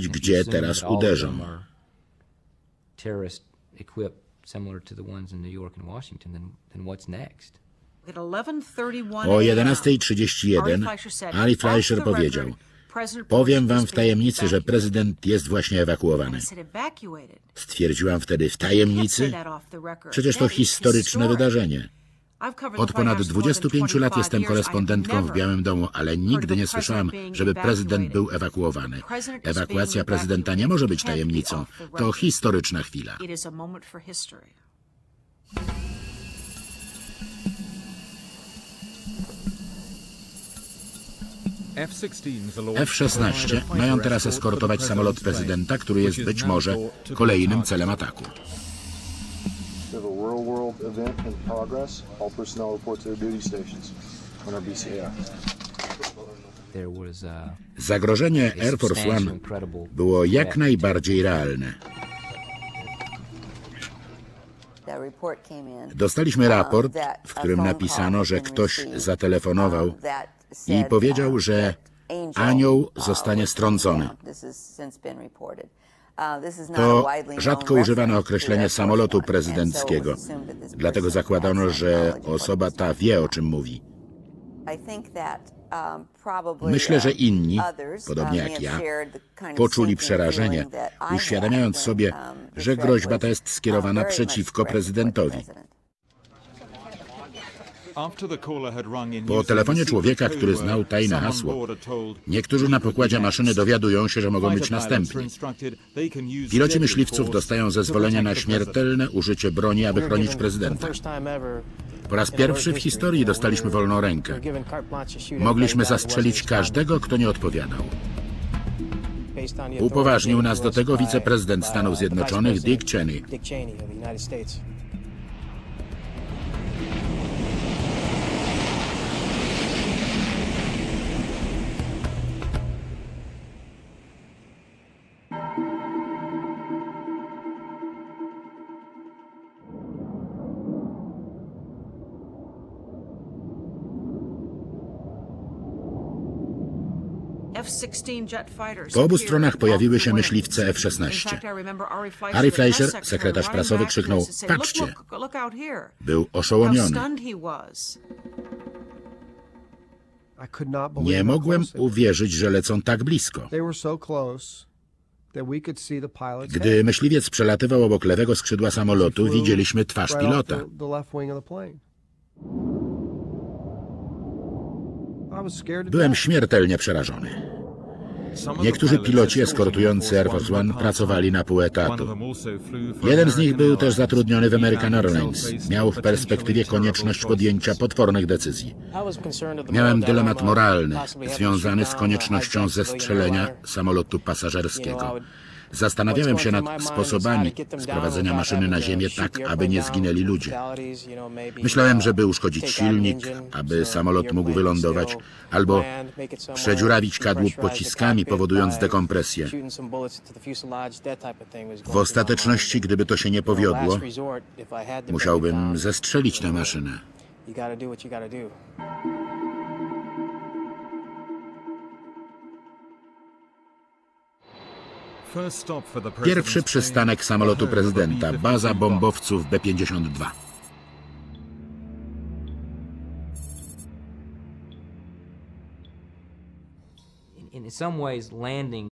gdzie teraz uderzą. Terrorist equipped similar to the ones in New York and Washington, then, then what's next? At 11:31 O a.m., 11.31 Ari Fleischer powiedział, powiem wam w tajemnicy, że prezydent jest właśnie ewakuowany. Stwierdziłam wtedy w tajemnicy, przecież to historyczne wydarzenie. Od ponad 25 lat jestem korespondentką w Białym Domu, ale nigdy nie słyszałam, żeby prezydent był ewakuowany. Ewakuacja prezydenta nie może być tajemnicą. To historyczna chwila. It is a moment for history. F-16 mają teraz eskortować samolot prezydenta, który jest być może kolejnym celem ataku. Event in progress. All personnel report to their duty stations on our BCAF. Uh, Zagrożenie Air Force One było jak najbardziej realne. Dostaliśmy raport, w którym napisano, że ktoś zatelefonował i powiedział, że anioł zostanie strącony. To rzadko używane określenie samolotu prezydenckiego. Dlatego zakładano, że osoba ta wie, o czym mówi. Myślę, że inni, podobnie jak ja, Poczuli przerażenie, uświadamiając sobie, że groźba ta jest skierowana przeciwko prezydentowi. Po telefonie człowieka, który znał tajne hasło, Niektórzy na pokładzie maszyny dowiadują się, że mogą być następni. Piloci myśliwców dostają zezwolenie na śmiertelne użycie broni, aby chronić prezydenta. Po raz pierwszy w historii dostaliśmy wolną rękę. Mogliśmy zastrzelić każdego, kto nie odpowiadał. Upoważnił nas do tego wiceprezydent Stanów Zjednoczonych Dick Cheney. Po obu stronach pojawiły się myśliwce In F-16. fact, I remember Ari Fleischer, sekretarz prasowy, krzyknął, us and said, "Look, "Patrzcie." Był oszołomiony. Nie mogłem uwierzyć, że lecą tak blisko. Gdy myśliwiec przelatywał obok lewego skrzydła samolotu, widzieliśmy twarz pilota. Byłem śmiertelnie przerażony. Niektórzy piloci eskortujący Air Force One pracowali na pół etatu. Jeden z nich był też zatrudniony w American Airlines. Miał w perspektywie konieczność podjęcia potwornych decyzji. Miałem dylemat moralny związany z koniecznością zestrzelenia samolotu pasażerskiego. Zastanawiałem się nad sposobami sprowadzenia maszyny na ziemię tak, aby nie zginęli ludzie. Myślałem, żeby uszkodzić silnik, aby samolot mógł wylądować, albo przedziurawić kadłub pociskami, powodując dekompresję. W ostateczności, gdyby to się nie powiodło, musiałbym zestrzelić tę maszynę. Pierwszy przystanek samolotu prezydenta, baza bombowców B-52. In some ways landing